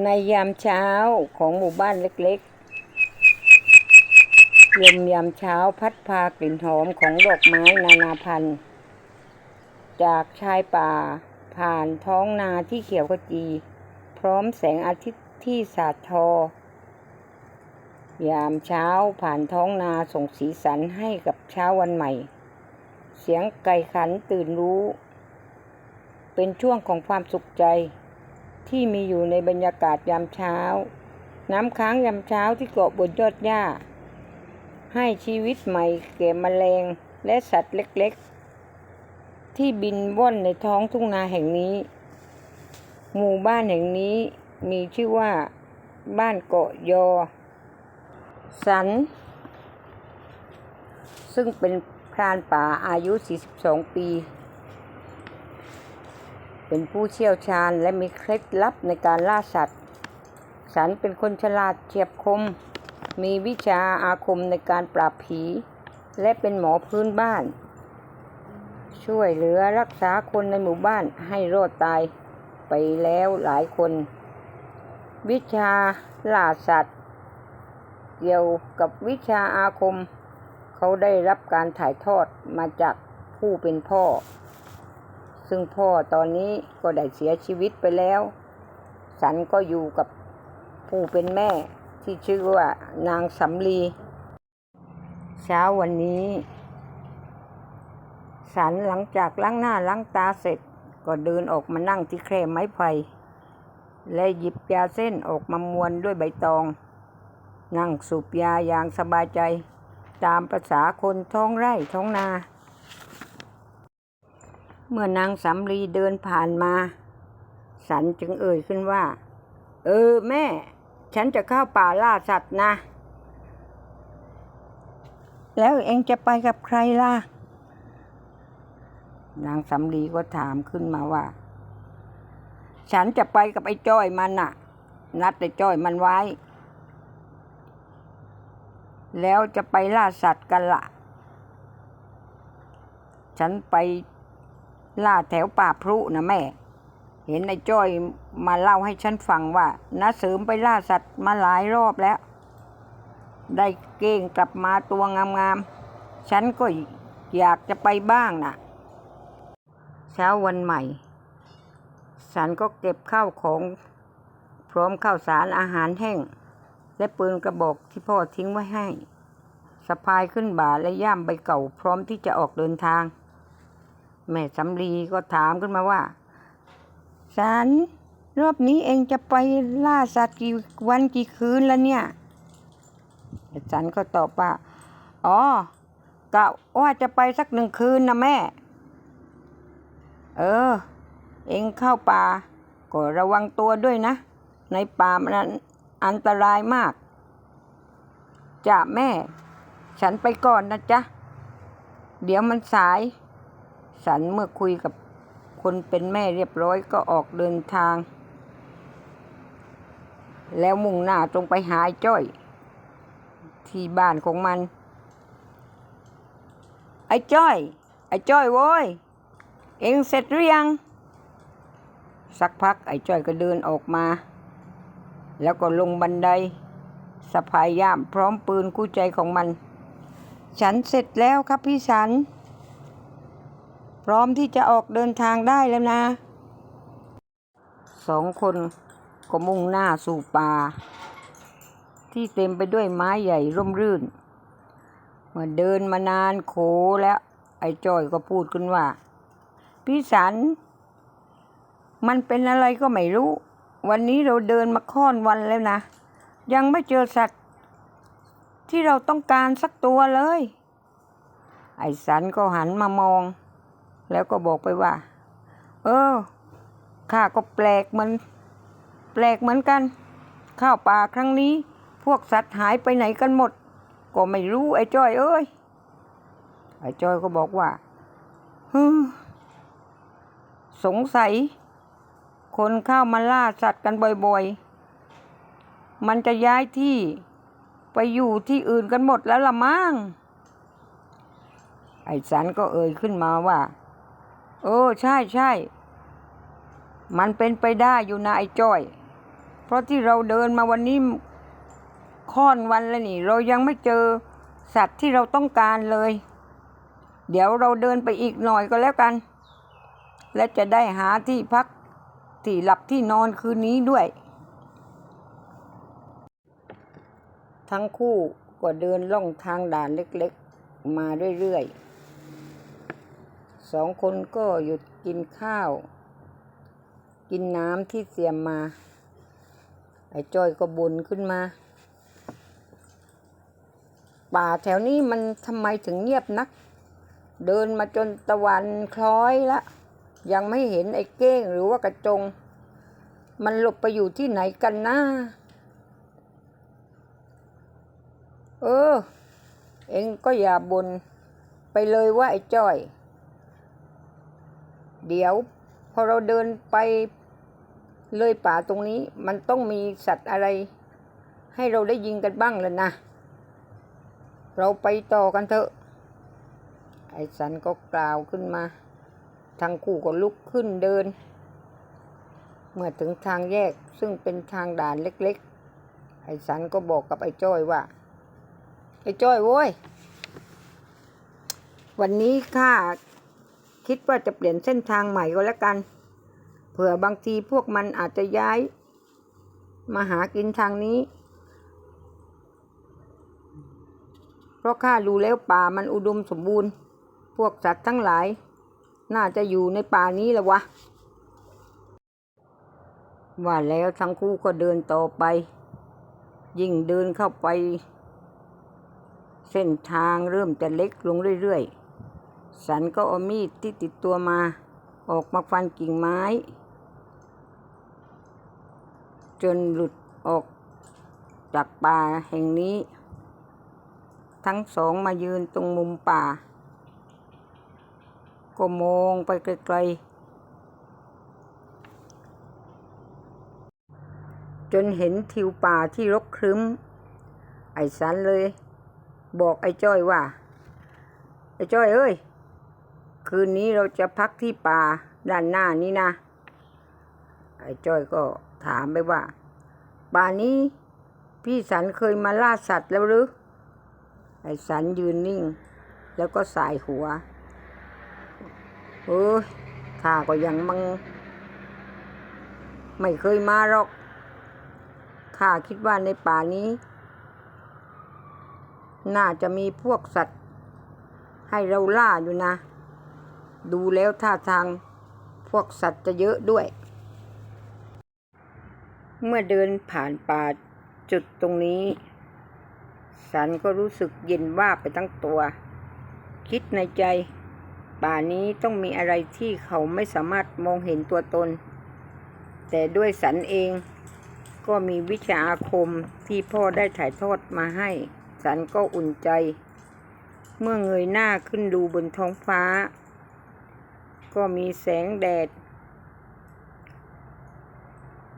ในยามเช้าของหมู่บ้านเล็กๆ ลมยามเช้าพัดพากลิ่นหอมของดอกไม้นานาพันธุ์ จากชายป่าผ่านท้องนาที่เขียวขจี พร้อมแสงอาทิตย์ที่สาดทอ ยามเช้าผ่านท้องนาส่งสีสันให้กับเช้าวันใหม่ เสียงไก่ขันตื่นรู้ เป็นช่วงของความสุขใจ ที่มีอยู่ในบรรยากาศยามเช้า น้ำค้างยามเช้าที่เกาะบนยอดหญ้า ให้ชีวิตใหม่แก่แมลงและสัตว์เล็กๆ ที่บินว่อนในท้องทุ่งนาแห่งนี้ หมู่บ้านแห่งนี้มีชื่อว่า บ้านเกาะยอ สัน ซึ่งเป็นพรานป่าอายุ 42 ปี เป็นผู้เชี่ยวชาญและมีเคล็ดลับในการล่าสัตว์ สันเป็นคนฉลาดเฉียบคม มีวิชาอาคมในการปราบผี และเป็นหมอพื้นบ้าน ช่วยเหลือรักษาคนในหมู่บ้านให้รอดตายไปแล้วหลายคน วิชาล่าสัตว์ เกี่ยวกับวิชาอาคม เขาได้รับการถ่ายทอดมาจากผู้เป็นพ่อ ซึ่งพ่อตอนนี้ก็ได้เสียชีวิตไปแล้วสันก็อยู่กับผู้เป็นแม่ที่ชื่อว่านางสำลี เช้าวันนี้สันหลังจากล้างหน้าล้างตาเสร็จก็เดินออกมานั่งที่แคร่ไม้ไผ่และหยิบยาเส้นออกมามวนด้วยใบตอง นั่งสูบยาอย่างสบายใจ ตามภาษาคนท้องไร่ท้องนา เมื่อนางสำลีเดินผ่านมา สันจึงเอ่ยขึ้นว่า เออแม่ ฉันจะเข้าป่าล่าสัตว์นะ แล้วเองจะไปกับใครล่ะ นางสำลีก็ถามขึ้นมาว่า ฉันจะไปกับไอ้จ้อยมันน่ะ นัดไอ้จ้อยมันไว้ แล้วจะไปล่าสัตว์กันละ่ะ ฉันไป ล่าแถวป่าพรุนะแม่ เห็นไอ้จ้อยมาเล่าให้ฉันฟังว่าน้าเสริมไปล่าสัตว์มาหลายรอบแล้ว ได้เก้งกลับมาตัวงามๆ ฉันก็อยากจะไปบ้างน่ะ เช้าวันใหม่สันก็เก็บข้าวของ พร้อมข้าวสารอาหารแห้ง และปืนกระบอกที่พ่อทิ้งไว้ให้สะพายขึ้นบ่าและย่ามใบเก่าพร้อมที่จะออกเดินทาง แม่สำลีก็ถามขึ้นมาว่าสันรอบนี้เองจะไปล่าสัตว์กี่วันกี่คืนแล้วเนี่ยสันก็ตอบว่า อ๋อกะว่าจะไปสักหนึ่งคืนนะแม่ เออ เองเข้าป่า ก็ระวังตัวด้วยนะ ในป่ามันอันตรายมากจ้ะแม่ ฉันไปก่อนนะจ๊ะ เดี๋ยวมันสาย สันเมื่อคุยกับคนเป็นแม่เรียบร้อยก็ออกเดินทาง แล้วมุ่งหน้าตรงไปหาจ้อย ที่บ้านของมัน ไอ้จ้อย ไอ้จ้อยโว้ย เองเสร็จหรือยัง สักพักไอ้จ้อยก็เดินออกมา แล้วก็ลงบันไดสะพายย่ามพร้อมปืนคู่ใจของมัน ฉันเสร็จแล้วครับพี่สัน พร้อมที่จะออกเดินทางได้แล้วนะ สองคนก็มุ่งหน้าสู่ป่า ที่เต็มไปด้วยไม้ใหญ่ร่มรื่น เมื่อเดินมานานโขแล้ว ไอ้จ้อยก็พูดขึ้นว่า พี่สัน มันเป็นอะไรก็ไม่รู้ วันนี้เราเดินมาค่อนวันแล้วนะ ยังไม่เจอสัตว์ ที่เราต้องการสักตัวเลย ไอ้สันก็หันมามอง แล้วก็บอกไปว่า เออข้าก็แปลกเหมัน แปลกเหมือนกัน ข้าวป่าครั้งนี้ พวกสัตว์หายไปไหนกันหมด ก็ไม่รู้ไอ้จ้อยเอ้ยไอ้จ้อยก็บอกว่าฮึสงสัย คนเข้ามาล่าสัตว์กันบ่อยๆ มันจะย้ายที่ไปอยู่ที่อื่นกันหมดแล้วละมั้งไอ้สันก็เอ่ยขึ้นมาว่า เออ ใช่ใช่ มันเป็นไปได้อยู่นะไอ้จ้อย เพราะที่เราเดินมาวันนี้ค่อนวันแล้วนี่ เรายังไม่เจอสัตว์ที่เราต้องการเลย เดี๋ยวเราเดินไปอีกหน่อยก็แล้วกัน และจะได้หาที่พักที่หลับที่นอนคืนนี้ด้วย ทั้งคู่ก็เดินล่องทางด่านเล็กๆ มาเรื่อยๆ สองคนก็หยุดกินข้าว กินน้ำที่เตรียมมา ไอ้จ้อยก็บ่นขึ้นมา ป่าแถวนี้มันทำไมถึงเงียบนัก เดินมาจนตะวันคล้อยละ ยังไม่เห็นไอ้เก้งหรือว่ากระจง มันหลบไปอยู่ที่ไหนกันนะเออ เองก็อย่าบน่นไปเลยว่าไอ้จ้อย เดี๋ยว พอเราเดินไปเลยป่าตรงนี้ มันต้องมีสัตว์อะไร ให้เราได้ยิงกันบ้างแล้วนะ เราไปต่อกันเถอะ ไอ้สันก็กล่าวขึ้นมาทั้งคู่ก็ลุกขึ้นเดิน เมื่อถึงทางแยกซึ่งเป็นทางด่านเล็กๆ ไอ้สันก็บอกกับไอ้จ้อยว่า ไอ้จ้อยโว้ย วันนี้ข้า คิดว่าจะเปลี่ยนเส้นทางใหม่ก็แล้วกัน เผื่อบางทีพวกมันอาจจะย้าย มาหากินทางนี้ เพราะข้าดูแล้วป่ามันอุดมสมบูรณ์ พวกสัตว์ทั้งหลาย น่าจะอยู่ในป่านี้แหละวะ ว่าแล้วทั้งคู่ก็เดินต่อไป ยิ่งเดินเข้าไป เส้นทางเริ่มจะเล็กลงเรื่อยๆ สันก็เอามีดที่ติดตัวมา ออกมาฟันกิ่งไม้ จนหลุดออกจากป่าแห่งนี้ ทั้งสองมายืนตรงมุมป่า ก็มองไปไกลๆ จนเห็นทิวป่าที่รกครึ้ม ไอ้สันเลย บอกไอ้จ้อยว่า ไอ้จ้อยเอ้ย คืนนี้เราจะพักที่ป่าด้านหน้านี้นะ ไอ้จ้อยก็ถามไปว่า ป่านี้พี่สันเคยมาล่าสัตว์แล้วหรือ ไอ้สันยืนนิ่ง แล้วก็สายหัว เออข้าก็ยังมัง ไม่เคยมาหรอก ข้าคิดว่าในป่านี้ น่าจะมีพวกสัตว์ ให้เราล่าอยู่นะ ดูแล้วท่าทางพวกสัตว์จะเยอะด้วย เมื่อเดินผ่านป่าจุดตรงนี้สันก็รู้สึกเย็นว่าบไปทั้งตัว คิดในใจ ป่านี้ต้องมีอะไรที่เขาไม่สามารถมองเห็นตัวตน แต่ด้วยสันเองก็มีวิชาอาคมที่พ่อได้ถ่ายทอดมาให้ สันก็อุ่นใจ เมื่อเงยหน้าขึ้นดูบนท้องฟ้า ก็มีแสงแดด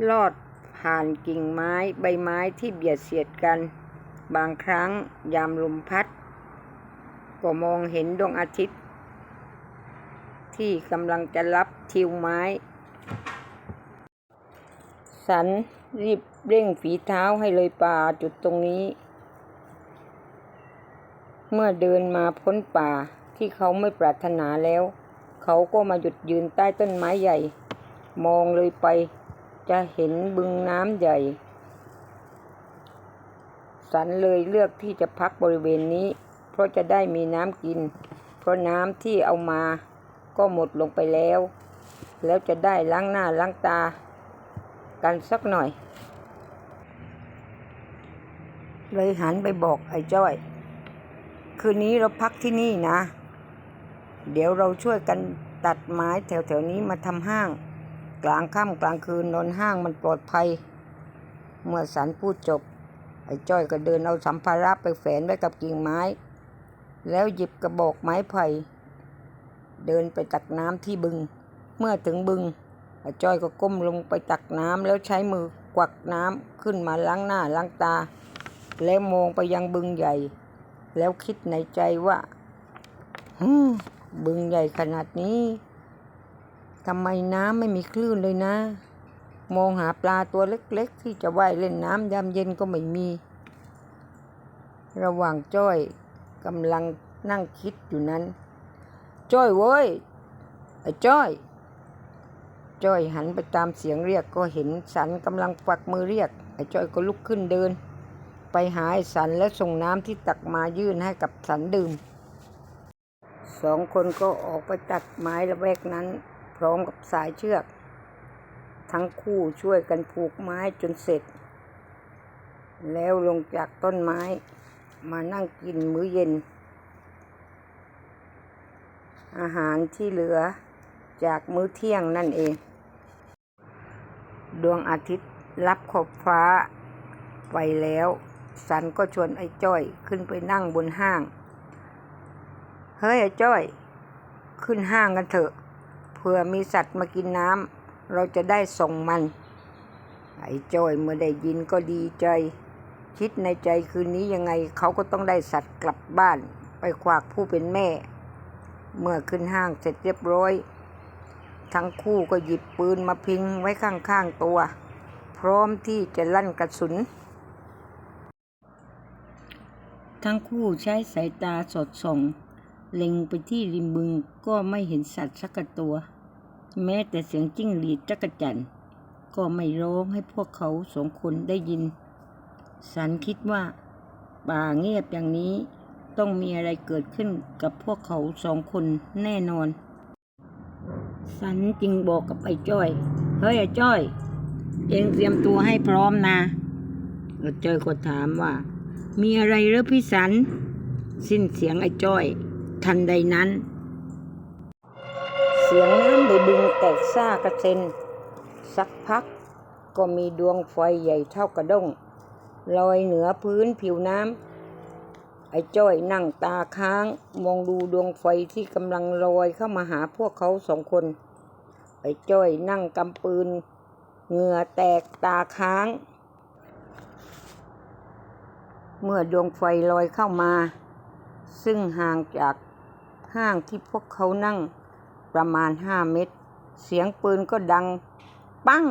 ลอดผ่านกิ่งไม้ใบไม้ที่เบียดเสียดกัน บางครั้งยามลมพัด ก็มองเห็นดวงอาทิตย์ ที่กำลังจะรับทิวไม้ สันรีบเร่งฝีเท้าให้เลยป่าจุดตรงนี้ เมื่อเดินมาพ้นป่าที่เขาไม่ปรารถนาแล้ว เขาก็มาหยุดยืนใต้ต้นไม้ใหญ่ มองเลยไป จะเห็นบึงน้ำใหญ่ สันเลยเลือกที่จะพักบริเวณนี้ เพราะจะได้มีน้ำกิน เพราะน้ำที่เอามาก็หมดลงไปแล้ว แล้วจะได้ล้างหน้าล้างตา กันสักหน่อย เลยหันไปบอกไอ้จ้อย คืนนี้เราพักที่นี่นะ เดี๋ยวเราช่วยกันตัดไม้แถวๆนี้มาทำห้าง กลางค่ำกลางคืนนอนห้างมันปลอดภัย เมื่อสันพูดจบ ไอ้จ้อยก็เดินเอาสัมภาระไปแฝนไว้กับกิ่งไม้ แล้วหยิบกระบอกไม้ไผ่เดินไปตักน้ำที่บึง เมื่อถึงบึงไอ้จ้อยก็ก้มลงไปตักน้ำแล้วใช้มือกวักน้ำขึ้นมาล้างหน้าล้างตา แล้วมองไปยังบึงใหญ่ แล้วคิดในใจว่าฮึม บึงใหญ่ขนาดนี้ทำไมน้ำไม่มีคลื่นเลยนะ มองหาปลาตัวเล็กๆ ที่จะว่ายเล่นน้ำยามเย็นก็ไม่มี ระหว่างจ้อยกำลังนั่งคิดอยู่นั้น จ้อยเว้ยไอ้จ้อยจ้อยหันไปตามเสียงเรียกก็เห็นสันกำลังปักมือเรียก ไอ้จ้อยก็ลุกขึ้นเดิน ไปหาไอ้สันและส่งน้ำที่ตักมายื่นให้กับสันดื่ม สองคนก็ออกไปตัดไม้ละแวกนั้น พร้อมกับสายเชือก ทั้งคู่ช่วยกันผูกไม้จนเสร็จ แล้วลงจากต้นไม้มานั่งกินมื้อเย็น อาหารที่เหลือจากมื้อเที่ยงนั่นเอง ดวงอาทิตย์รับขอบฟ้าไปแล้ว สันก็ชวนไอ้จ้อยขึ้นไปนั่งบนห้าง เฮ้ยไอ้จ้อย ขึ้นห้างกันเถอะเผื่อมีสัตว์มากินน้ำเราจะได้ส่งมัน ไอ้จ้อยเมื่อได้ยินก็ดีใจ คิดในใจคืนนี้ยังไงเขาก็ต้องได้สัตว์กลับบ้านไปขวากผู้เป็นแม่ เมื่อขึ้นห้างเสร็จเรียบร้อย ทั้งคู่ก็หยิบปืนมาพิงไว้ข้างๆตัว พร้อมที่จะลั่นกระสุน ทั้งคู่ใช้สายตาสอดส่อง เล็งไปที่ริมบึงก็ไม่เห็นสัตว์สักตัว แม้แต่เสียงจิ้งหรีดจักรจันก็ไม่ร้องให้พวกเขาสองคนได้ยิน สันคิดว่า ป่าเงียบอย่างนี้ต้องมีอะไรเกิดขึ้นกับพวกเขาสองคนแน่นอน สันจึงบอกกับไอ้จ้อย เฮ้ยไอ้จ้อย เองเตรียมตัวให้พร้อมนะไอ้จ้อยก็ถามว่า มีอะไรหรือพี่สัน สิ้นเสียงไอ้จ้อย ทันใดนั้น เสียงน้ำในบึงแตกซ่ากระเซ็น สักพักก็มีดวงไฟใหญ่เท่ากระด้งลอยเหนือพื้นผิวน้ำไอ้จ้อยนั่งตาค้าง มองดูดวงไฟที่กำลังลอยเข้ามาหาพวกเขาสองคน ไอ้จ้อยนั่งกำปืน เหงื่อแตกตาค้าง เมื่อดวงไฟลอยเข้ามา ซึ่งห่างจาก ห้างที่พวกเขานั่ง ประมาณห้าเมตร เสียงปืนก็ดัง ปั้ง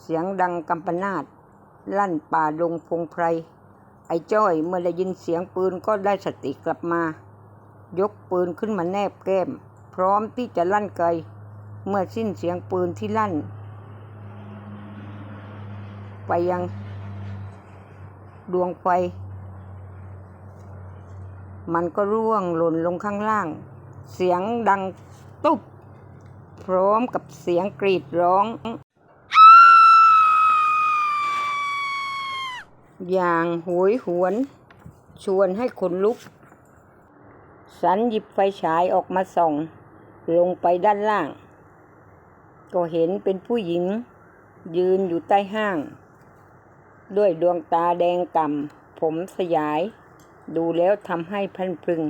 เสียงดังกำปนาตลั่นป่าดงพงไพร ไอ้จ้อยเมื่อได้ยินเสียงปืนก็ได้สติกลับมา ยกปืนขึ้นมาแนบแก้ม พร้อมที่จะลั่นไกเมื่อสิ้นเสียงปืนที่ลั่น ไปยัง ดวงไฟ มันก็ร่วงหล่นลงข้างล่าง เสียงดังตุ๊บ พร้อมกับเสียงกรีดร้อง อย่างโหยหวน ชวนให้ขนลุก สันหยิบไฟฉายออกมาส่อง ลงไปด้านล่าง ก็เห็นเป็นผู้หญิง ยืนอยู่ใต้ห้าง ด้วยดวงตาแดงก่ำผมสยาย ดูแล้วทำให้พันพึง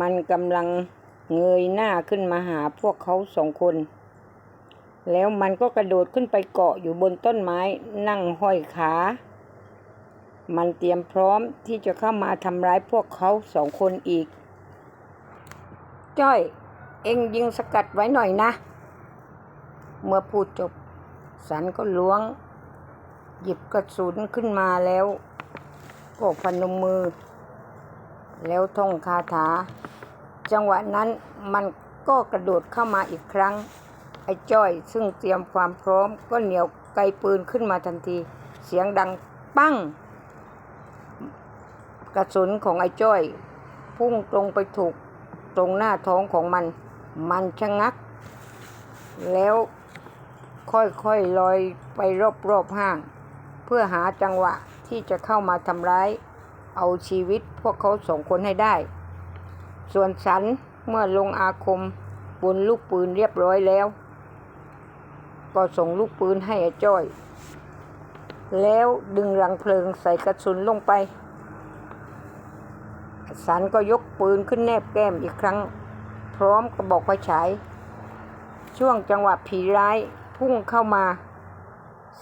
มันกำลังเงยหน้าขึ้นมาหาพวกเขาสองคน แล้วมันก็กระโดดขึ้นไปเกาะอยู่บนต้นไม้นั่งห้อยขา มันเตรียมพร้อมที่จะเข้ามาทำร้ายพวกเขาสองคนอีก จ้อย เอ็งยิงสกัดไว้หน่อยนะ เมื่อพูดจบ สันก็ล้วง หยิบกระสุนขึ้นมาแล้ว ก็พนมมือ แล้วท่องคาถา จังหวะนั้นมันก็กระโดดเข้ามาอีกครั้ง ไอ้จ้อยซึ่งเตรียมความพร้อมก็เหนียวไกปืนขึ้นมาทันที เสียงดังปั้ง กระสุนของไอ้จ้อย พุ่งตรงไปถูกตรงหน้าท้องของมัน มันชะงัก แล้วค่อยๆลอยไปรอบๆห้าง เพื่อหาจังหวะ ที่จะเข้ามาทำร้าย เอาชีวิตพวกเขาสองคนให้ได้ ส่วนฉันเมื่อลงอาคมบนลูกปืนเรียบร้อยแล้ว ก็ส่งลูกปืนให้ไอ้จ้อย แล้วดึงรังเพลิงใส่กระสุนลงไป สันก็ยกปืนขึ้นแนบแก้มอีกครั้ง พร้อมกระบอกไฟฉาย ช่วงจังหวะผีร้ายพุ่งเข้ามา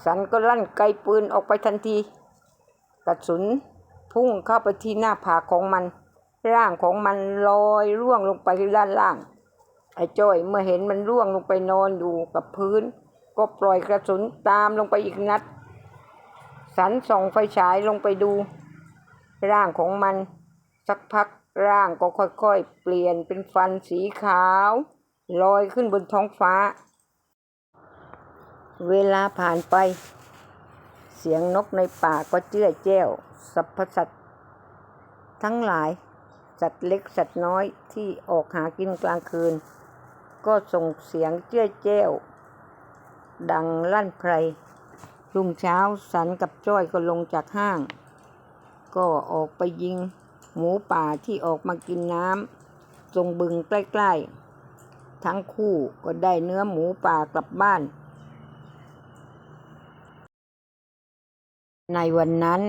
สันก็ลั่นไกปืนออกไปทันที กระสุนพุ่งเข้าไปที่หน้าผากของมัน ร่างของมันลอยร่วงลงไปด้านล่าง ไอ้จ้อยเมื่อเห็นมันร่วงลงไปนอนอยู่กับพื้น ก็ปล่อยกระสุนตามลงไปอีกนัด สันส่องไฟฉายลงไปดู ร่างของมัน สักพักร่างก็ค่อยๆ เปลี่ยนเป็นฟันสีขาวลอยขึ้นบนท้องฟ้า เวลาผ่านไป สียงนกในป่าก็เจื้อแจ้วสรรพสัตว์ทั้งหลาย สัตว์เล็กสัตว์น้อยที่ออกหากินกลางคืน ก็ส่งเสียงเจื้อแจ้ว ดังลั่นไพรรุ่งเช้าสันกับจ้อยก็ลงจากห้าง ก็ออกไปยิง หมูป่าที่ออกมากินน้ำตรงบึงใกล้ ๆ ทั้งคู่ก็ได้เนื้อหมูป่ากลับบ้าน ในวันนั้น